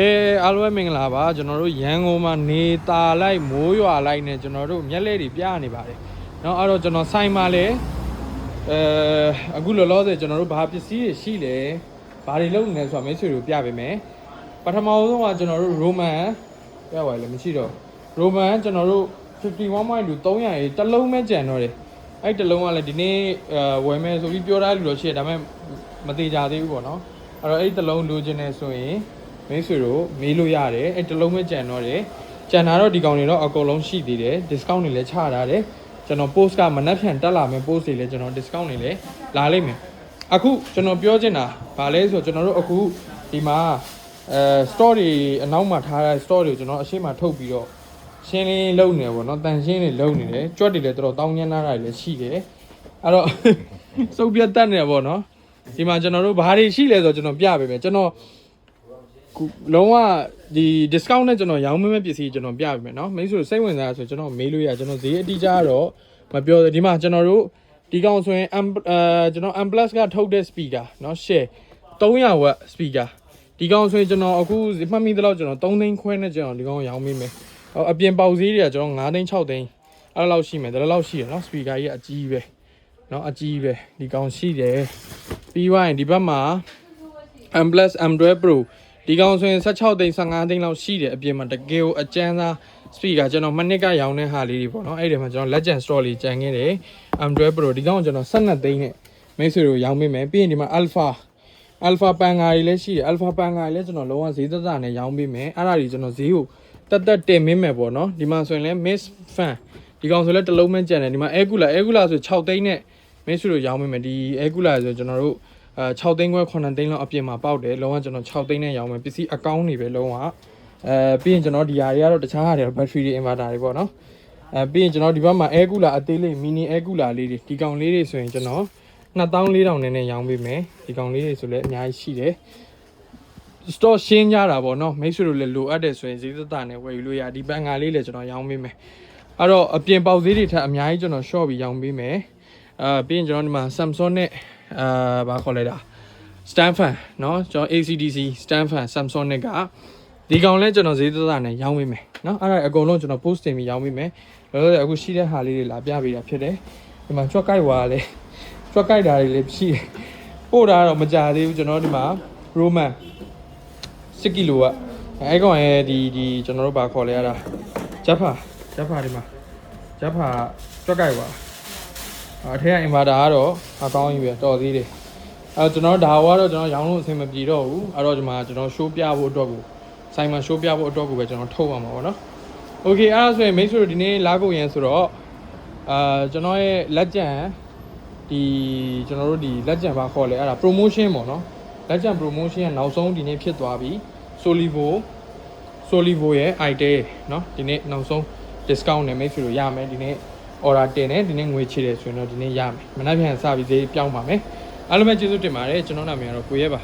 အဲအားလုံးပဲမင်္ဂလာပါကျွန်တော်တို့ရန်ကုန်မှာနေတာလိုက်မိုးရွာလိုက်နဲ့ကျွန်တော်တို့မျက်လဲတွေပြနေပါတယ်เนาะအဲ့တော့ကျွန်တော်ဆိုင်မှာလဲအဲအခုလောလောဆယ်ကျွန်တော်တို့ဘာပစ္စည်းတွေရှိလဲဘာတွေလုပ်နေလဲဆိုတာမိတ်ဆွေတို့ပြပေးမယ်ပထမဆုံးကကျွန်တော်တို့ Roman ပြပါလေမရှိတော့ Roman ကျွန်တော်တို့51.2 300ရေတစ်လုံးပဲကြံတော့တယ်အဲ့တစ်လုံးကလည်းဒီနေ့အဲဝယ်မယ်ဆိုပြီးပြောထားလို့တော့ရှိတယ်ဒါပေမဲ့မသေးကြသေးဘူးပေါ့နော်အဲ့တော့အဲ့တစ်လုံးလိုချင်နေဆိုရင် မိတ်ဆွေတို့မေးလို့ရတယ်အဲ့တစ်လုံးပဲကြံတော့တယ်ကြံတာတော့ဒီကောင်တွေတော့အကုန်လုံးရှိသေးတယ် discount တွေလည်းချထားတယ်ကျွန်တော် post ကမနှက်ဖြန်တက်လာမယ် post တွေလည်းကျွန်တော် discount တွေလည်းလာလိမ့်မယ်အခုကျွန်တော်ပြောချင်တာဗာလဲဆိုတော့ကျွန်တော်တို့အခုဒီမှာအဲ store တွေအနောက်မှာထားတဲ့ store တွေကိုကျွန်တော်အရှိမထုတ်ပြီးတော့ရှင်းလင်းလုပ်နေတယ်ပေါ့နော်တန်ရှင်းတွေလုပ်နေတယ်ကြွက်တွေလည်းတော်တော်တောင်းညမ်းလာတာတွေလည်းရှိတယ်အဲ့တော့စုပ်ပြတ်တတ်နေတယ်ပေါ့နော်ဒီမှာကျွန်တော်တို့ဘာတွေရှိလဲဆိုတော့ကျွန်တော်ပြပေးမယ်ကျွန်တော်ခု လုံးဝဒီ discount နဲ့ကျွန်တော်ရောင်းမမဲ့ပစ္စည်းကျွန်တော်ပြပေးမယ်เนาะမိတ်ဆွေစိတ်ဝင်စားဆိုကျွန်တော်မေးလို့ရကျွန်တော်ဈေးအတိအကျကတော့မပြောသေးဒီမှာကျွန်တော်တို့ဒီကောင်ဆိုရင် M အဲကျွန်တော် M+ ကထုတ်တဲ့ speaker เนาะ share 300 watt speaker ဒီကောင်ဆိုရင်ကျွန်တော်အခုမှတ်မိသလောက်ကျွန်တော်3သိန်းခွဲနဲ့ကျွန်တော်ဒီကောင်ရောင်းမိမယ်ဟောအပြင်ပေါက်ဈေးတွေကကျွန်တော်9သိန်း6သိန်းအဲ့လောက်ရှိမယ်ဒါလောက်ရှိရเนาะ speaker ကြီးအကြီးပဲเนาะအကြီးပဲဒီကောင်ရှိတယ်ပြီးသွားရင်ဒီဘက်မှာ M+ M12 Pro ဒီကောင်ဆိုရင်16သိန်း15သိန်းလောက်ရှိတယ်အပြင်မှာတကယ်ကိုအကျန်းသား speaker ကျွန်တော်မနစ်ကရောင်းတဲ့ဟာလေးတွေပေါ့နော်အဲ့ဒီမှာကျွန်တော် Legend Store လေးကြံခဲ့တယ် M12 Pro ဒီကောင်ကိုကျွန်တော်12သိန်းနဲ့မိတ်ဆွေတို့ရောင်းမိမယ်ပြီးရင်ဒီမှာ Alpha Alpha ပန်ငါတွေလည်းရှိတယ် Alpha ပန်ငါတွေလည်းကျွန်တော်လုံးဝဈေးသက်သာနဲ့ရောင်းပေးမယ်အဲ့ဒါကြီးကျွန်တော်ဈေးကိုတက်တက်တင်မင်းမယ်ပေါ့နော်ဒီမှာဆိုရင်လည်း Miss Fan ဒီကောင်ဆိုလည်းတစ်လုံးမှကြံတယ်ဒီမှာ Air Cooler Air Cooler ဆို6သိန်းနဲ့မိတ်ဆွေတို့ရောင်းမိမယ်ဒီ Air Cooler ဆိုကျွန်တော်တို့ အဲ6သိန်းခွဲ9သိန်းလောက်အပြင်မှာပေါက်တယ်လုံးဝကျွန်တော်6သိန်းနဲ့ရောင်းမယ်ပစ္စည်းအကောင်းတွေပဲလုံးဝအဲပြီးရင်ကျွန်တော်ဒီဟာတွေကတော့တခြားဟာတွေ battery တွေ inverter တွေပေါ့နော်အဲပြီးရင်ကျွန်တော်ဒီဘက်မှာ air cooler အသေးလေး mini air cooler လေးတွေဒီကောင်လေးတွေဆိုရင်ကျွန်တော်2400နဲ့နဲ့ရောင်းပေးမယ်ဒီကောင်လေးတွေဆိုလည်းအများကြီးရှိတယ် store ရှင်းကြတာပေါ့နော်မိတ်ဆွေတို့လည်းလိုအပ်တယ်ဆိုရင်ဈေးသက်သာနဲ့ဝယ်ယူလို့ရဒီဘန်ငါလေးလည်းကျွန်တော်ရောင်းပေးမယ်အဲ့တော့အပြင်ပေါက်ဈေးတွေထက်အများကြီးကျွန်တော် short ပြီးရောင်းပေးမယ်အာပြီးရင်ကျွန်တော်ဒီမှာ Samsung နဲ့ အာဘာခေါ်လဲတာ stand fan เนาะကျွန်တော် ACDC stand fan Samsung နဲ့ကဒီကောင်လဲကျွန်တော်ဈေးသက်သာနဲ့ရောင်းပေးမယ်เนาะအဲ့ဒါအကုန်လုံးကျွန်တော် post တင်ပြီးရောင်းပေးမယ်လောလောဆယ်အခုရှိတဲ့ဟာလေးတွေလာပြပေးတာဖြစ်တယ်ဒီမှာကြွက်ကိုက်ဝါလဲကြွက်ကိုက်တာတွေလည်းရှိတယ်ပို့တာတော့မကြသေးဘူးကျွန်တော်ဒီမှာ Roman 6ကီလိုကအဲ့ကောင်ရဲ့ဒီဒီကျွန်တော်တို့ဘာခေါ်လဲရတာဂျက်ဖာဂျက်ဖာဒီမှာဂျက်ဖာကြွက်ကိုက်ဝါ အထက်က inverter ကတော့အကောင်းကြီးပဲတော်သေးတယ် အဲကျွန်တော်ဒါကတော့ကျွန်တော်ရောင်းလို့အဆင်မပြေတော့ဘူးအဲ့တော့ဒီမှာကျွန်တော် show ပြဖို့အတွက်ကိုဆိုင်မှာ show ပြဖို့အတွက်ကိုပဲကျွန်တော်ထုတ်ရမှာပေါ့နော် Okay အဲ့ဒါဆိုရင်မိတ်ဆွေတို့ဒီနေ့လာကုန်ရန်ဆိုတော့အာကျွန်တော်ရဲ့လက်ကျန်ဒီကျွန်တော်တို့ဒီလက်ကျန်ဘာခေါ်လဲအဲ့ဒါ promotion ပေါ့နော်လက်ကျန် promotion ကနောက်ဆုံးဒီနေ့ဖြစ်သွားပြီ Solivo Solivo ရဲ့ itel เนาะဒီနေ့နောက်ဆုံး discount နဲ့မိတ်ဆွေတို့ရမယ်ဒီနေ့ order တင်တယ်ဒီနေ့ငွေချေတယ်ဆိုရင်တော့ဒီနေ့ရမယ်မနက်ဖြန်စပြီးဈေးပြောင်းပါမယ်အားလုံးပဲကျေးဇူးတင်ပါတယ်ကျွန်တော်နာမည်ကတော့ကိုရဲပါ